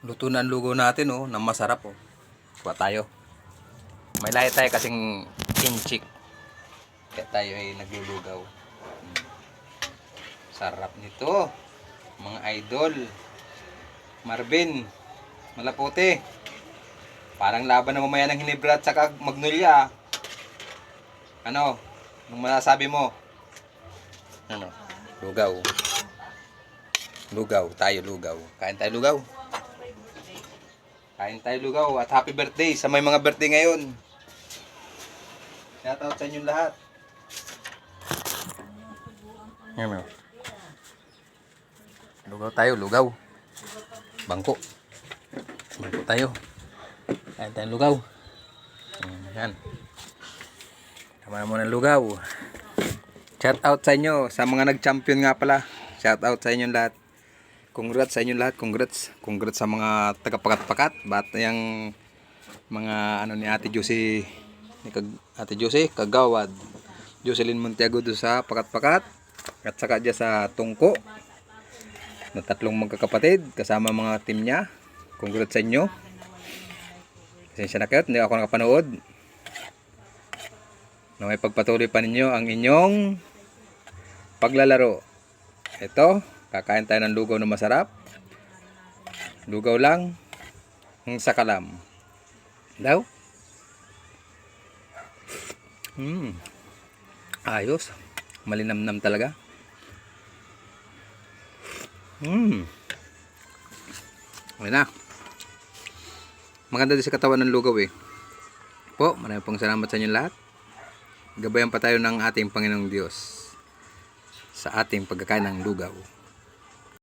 Luto na ang lugaw natin oh, na masarap oh. Kuha tayo. May lahi tayo kasing kinchik. Kaya tayo ay naglulugaw. Hmm. Sarap nito. Mga idol. Marvin. Malaputi. Parang laban na mamaya ng Hinebra at saka Magnolia. Ano? Anong masasabi mo? Ano? Lugaw. Lugaw. Tayo lugaw. Kain tayo lugaw. Kain tayo lugaw at happy birthday sa may mga birthday ngayon. Shout out sa inyong lahat. Ano? Lugaw tayo, lugaw. Bangko. Bangko tayo. Kain tayo lugaw. Yan. Tama mo ng lugaw. Shout out sa inyo, sa mga nag-champion nga pala. Shout out sa inyong lahat. Congrats sa inyong lahat, congrats. Congrats sa mga tagapakat-pakat. Bat yung mga ano ni Ate Josie, ni Kag, Ate Josie, Kagawad. Jocelyn Montiago do sa pakat-pakat. At saka dyan sa Tungko. Na tatlong magkakapatid, kasama mga team niya. Congrats sa inyo. Pasensya na kayo, hindi ako nakapanood. Na may pagpatuloy pa ninyo ang inyong paglalaro. Ito, kakain tayo ng lugaw na masarap. Lugaw lang, ang sakalam. Daw? Hmm. Ayos. Malinamnam talaga. Hmm. Okay na. Maganda din sa katawan ng lugaw eh. Po, maraming pong salamat sa inyo lahat. Gabayan pa tayo ng ating Panginoong Diyos sa ating pagkakain ng lugaw.